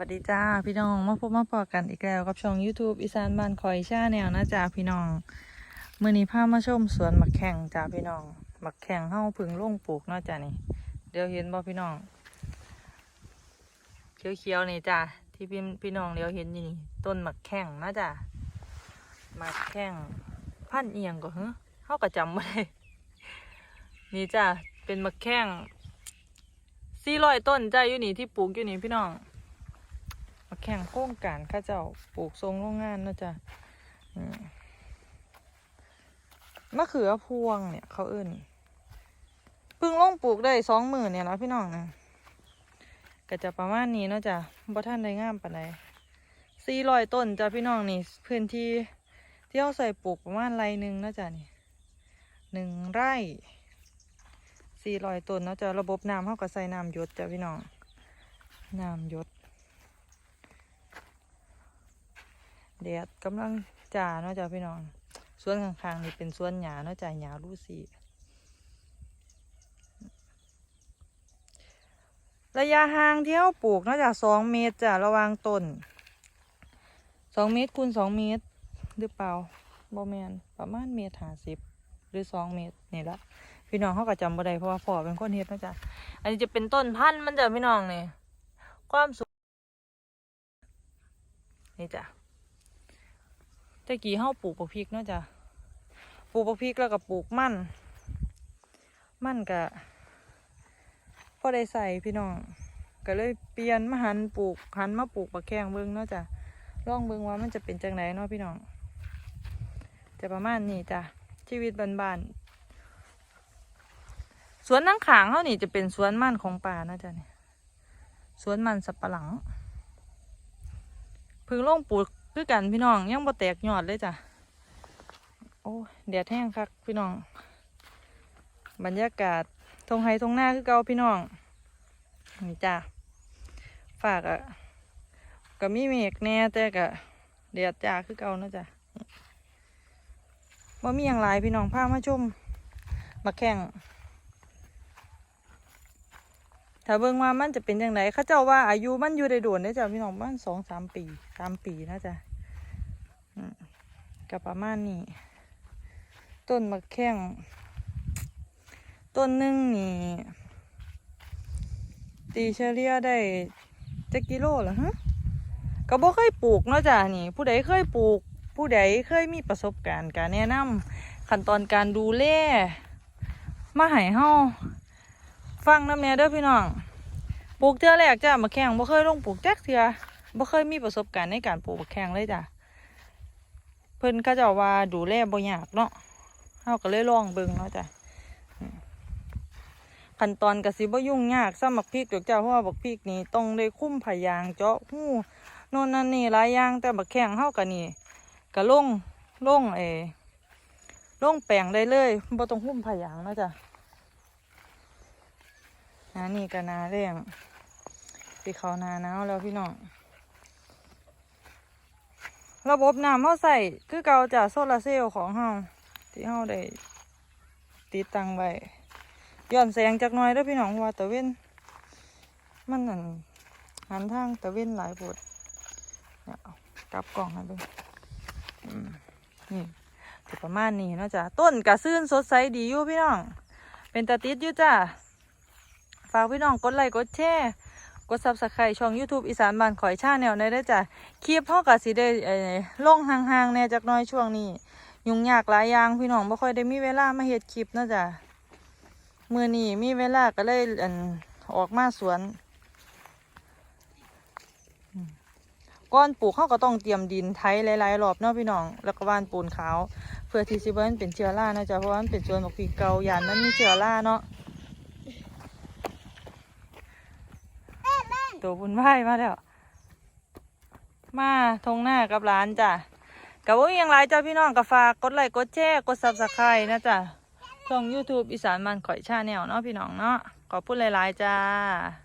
วัสดีจ้าพี่น้องมาพบมาพอกันอีกแล้วกับช่อง YouTube อีสานบ้านคอยชาแนวนะจ้าพี่น้องมื่อนี้พามาชมสวนหมักแข่งจ้าพี่น้องหมักแข่งเฮาพึ่งลงปลูกเนาะจ้านี่ เดี๋ยวเห็นบ่พี่น้องเขียวๆนี่จ้าที่พี่พี่น้องเดี๋ยวเห็นอยู่นี่ต้นหมักแข่งนะจ้าหมักแข่งพันเอียงก็เฮ้เฮาก็จำไม่ได้นี่จ้าเป็นหมักแข่งสี่ร้อยต้นจ้าอยู่นี่ที่ปลูกอยู่นี่พี่น้อง แข่งโครงการเข้าเจ้าปลูกทรงโรงงานเนาะจ้ะมะเขือพวงเนี่ยเขาเอื่นเพิ่งลงปลูกได้สองหมื่นเนี่ยแล้วพี่น้องนะก็จะประมาณนี้เนาะจ้ะบ่ท่านได้งามปานใดสี่ร้อยต้นจ้ะพี่น้องนี่พื้นที่ที่เขาใส่ปลูกประมาณไรหนึ่งเนาะจ้ะนี่หนึ่งไร่สี่ร้อยต้นเนาะจะระบบน้ำเขาก็ใส่น้ำหยศจ้ะพี่น้องน้ำหยศ แดดกำลังจ่าเนาะจ้ะพี่น้องส่วนข้างๆนี่เป็นส่วนหญ้าเนาะจ้ะหญ้าลูซี่ระยะห่างที่เขาปลูกเนาะจ้ะสองเมตรจ้ะระวางต้นสองเมตรคูณสองเมตร หรือเปล่าบ่แมนประมาณเมตรหาสิบหรือสองเมตรนี่ละพี่น้องเขาก็จำบ่ได้เพราะว่าพ่อเป็นคนเฮ็ดนะจ๊ะอันนี้จะเป็นต้นพันธุ์มันจะพี่น้องนี่ความสูงนี่จ้ะ ตะกี้เฮาปลูกบักพริกเนาะจ้ะปลูกบักพริกแล้วก็ปลูกมันมันก็พอได้ใส่พี่น้อง ก็เลยเปลี่ยนมาหันปลูกหันมาปลูกบักแข้งเบิ่งเนาะจ้ะลองเบิ่งว่ามันจะเป็นจังไดเนาะพี่น้อง จะประมาณนี้จ้ะชีวิตบ้านๆสวนนั่งขางเขานี่จะเป็นสวนมันของป่านะจ๊ะเนี่ยสวนมันสับปะหลังพึ่งลงปลูก คือกันพี่น้องยังบ่แตกยอดเลยจ้ะโอ้แดดแห้งคักพี่น้อง บรรยากาศทงไฮทงหน้าคือเก่าพี่น้องนี่จ้ะฝากอะก็มีเมฆแน่แต่กะแดดจ้าคือเก่านะจ๊ะว่ามีอย่างไรพี่น้องพามาชมมาแข่ง ถ้าเบิ่งว่ามันจะเป็นยังไงเขาเจ้าว่าอายุมันอยู่ได้โดนได้จ้ะพี่น้องบ้านสองสามปีสามปีนะจ๊ะกับประมาณนี้ ต้นมะแข้งต้นหนึ่งนี่ ตีเฉลี่ยได้จะกิโลเหรอฮะก็บ่เคยปลูกเนาะจ้ะนี่ ผู้ใดเคยปลูก ผู้ใดเคยมีประสบการณ์การแนะนำขั้นตอนการดูแลมาให้เฮา ฟังน้ำเนียเด้อพี่น้องปลูกเทือแรกจ้ะมะแข้งบ่เคยลงปลูกแจ๊กเทือบ่เคยมีประสบการณ์ในการปลูกมะแข้งเลยจ้ะเพิ่นเขาเจ้าว่าดูแลบ่ยากเนาะเฮาก็เลยลองเบิ่งเนาะจ้ะขั้นตอนก็สิบ่ยุ่งยากสำหรับพริกดอกจ้ะเพราะว่าบักพริกนี่ต้องได้คุ้มพยางเจาะหู้โน่นนั่นนี่หลายอย่างแต่บักแข้งเฮาก็นี่ก็ลงลงเอลงแปลงได้เลยบ่ต้องหุ้มพยางเนาะจ้ะ นานี่ก็นาแรงสีเขานาหนาวแล้วพี่น้อง ระบบน้ำเขาใส่คือเก่าจากโซลาร์เซลล์ของเฮาที่เฮาได้ติดตั้งไว้ย้อนแสงจากหน้อยด้อพี่น้องว่าตะเว้น มันนั่นหันทางตะเว้นหลายปวดเนี่ยเอากลับกล่องให้เบิ่งอืมนี่สิประมาณนี้เนาะจ้ะต้นกระซื่นสดใสดีอยู่พี่น้อง เป็นตาติดอยู่จ้า ฝากพี่น้องกดไลค์กดแชร์กดซับสไครต์ช่อง YouTube อีสานบ้านข่อยชาแนวในได้จ้ะคลิปพ่อกับสิได้เอ่อลงห่างๆแน่จากน้อยช่วงนี้ ยุ่งยากหลายอย่างพี่น้องบ่ค่อยได้มีเวลามาเฮ็ดคลิปเนะจ้ะมือนี้มีเวลาก็เลยอันออกมาสวนก่อนปลูกเขาก็ต้องเตรียมดินไถหลายๆรอบเนาะพี่น้อง แล้วก็ว่านปูนขาว เพื่อที่สิบ่ให้มันเป็นเชื้อรานะจ๊ะเพราะว่ามันเป็นสวนบักพริกเก่ายานมันมีเชื้อราเนาะ ตัวบุญไหวายมาแล้ว มาทงหน้ากับร้านจ้ะกับว่าอย่างไรจ้าพี่น้องกับฝากกดไลค์กดแชร์กดซับสไครต์นะจ้ะช่อง YouTube อีสานมันข่อยชาแนลเนาะพี่น้องเนาะขอพูดหลายๆจ้า